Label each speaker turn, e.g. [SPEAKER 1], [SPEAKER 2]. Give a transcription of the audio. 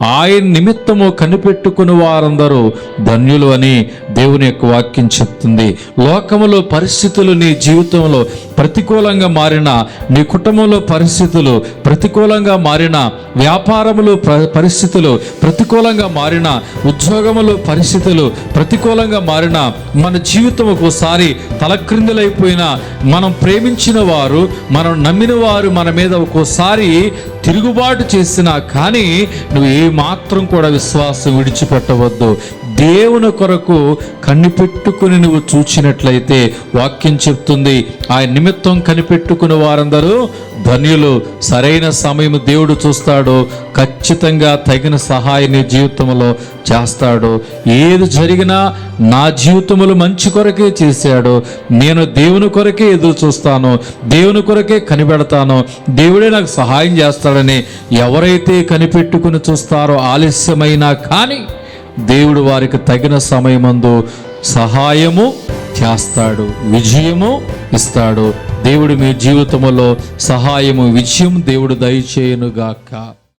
[SPEAKER 1] ఆయన నిమిత్తము కనిపెట్టుకుని వారందరూ ధన్యులు అని దేవుని యొక్క వాక్యం చెప్తుంది. లోకములో పరిస్థితులు నీ జీవితంలో ప్రతికూలంగా మారిన నీ కుటుంబంలో పరిస్థితులు ప్రతికూలంగా మారిన వ్యాపారములు ప్ర- పరిస్థితులు ప్రతికూలంగా మారిన ఉద్యోగములు పరిస్థితులు ప్రతికూలంగా మారిన మన జీవితం ఒకసారి తలక్రిందులైపోయిన మనం ప్రేమించిన వారు మనం నమ్మిన వారు మన మీద ఒక్కోసారి తిరుగుబాటు చేసినా కానీ నువ్వు ఏ మాత్రం కూడా విశ్వాసం విడిచిపెట్టవద్దు. దేవుని కొరకు కనిపెట్టుకుని నువ్వు చూచినట్లయితే వాక్యం చెప్తుంది. ఆయన నిమిత్తం కనిపెట్టుకుని వారందరూ ధన్యులు. సరైన సమయం దేవుడు చూస్తాడు. ఖచ్చితంగా తగిన సహాయం నీ జీవితంలో చేస్తాడు. ఏది జరిగినా నా జీవితంలో మంచి కొరకే చేశాడు. నేను దేవుని కొరకే ఎదురు చూస్తాను. దేవుని కొరకే కనిపెడతాను. దేవుడే నాకు సహాయం చేస్తాడని ఎవరైతే కనిపెట్టుకుని చూస్తారో ఆలస్యమైనా కానీ దేవుడు వారికి తగిన సమయమందు సహాయము చేస్తాడు విజయము ఇస్తాడు. దేవుడు మీ జీవితంలో సహాయము విజయం దేవుడు దయచేయనుగాక.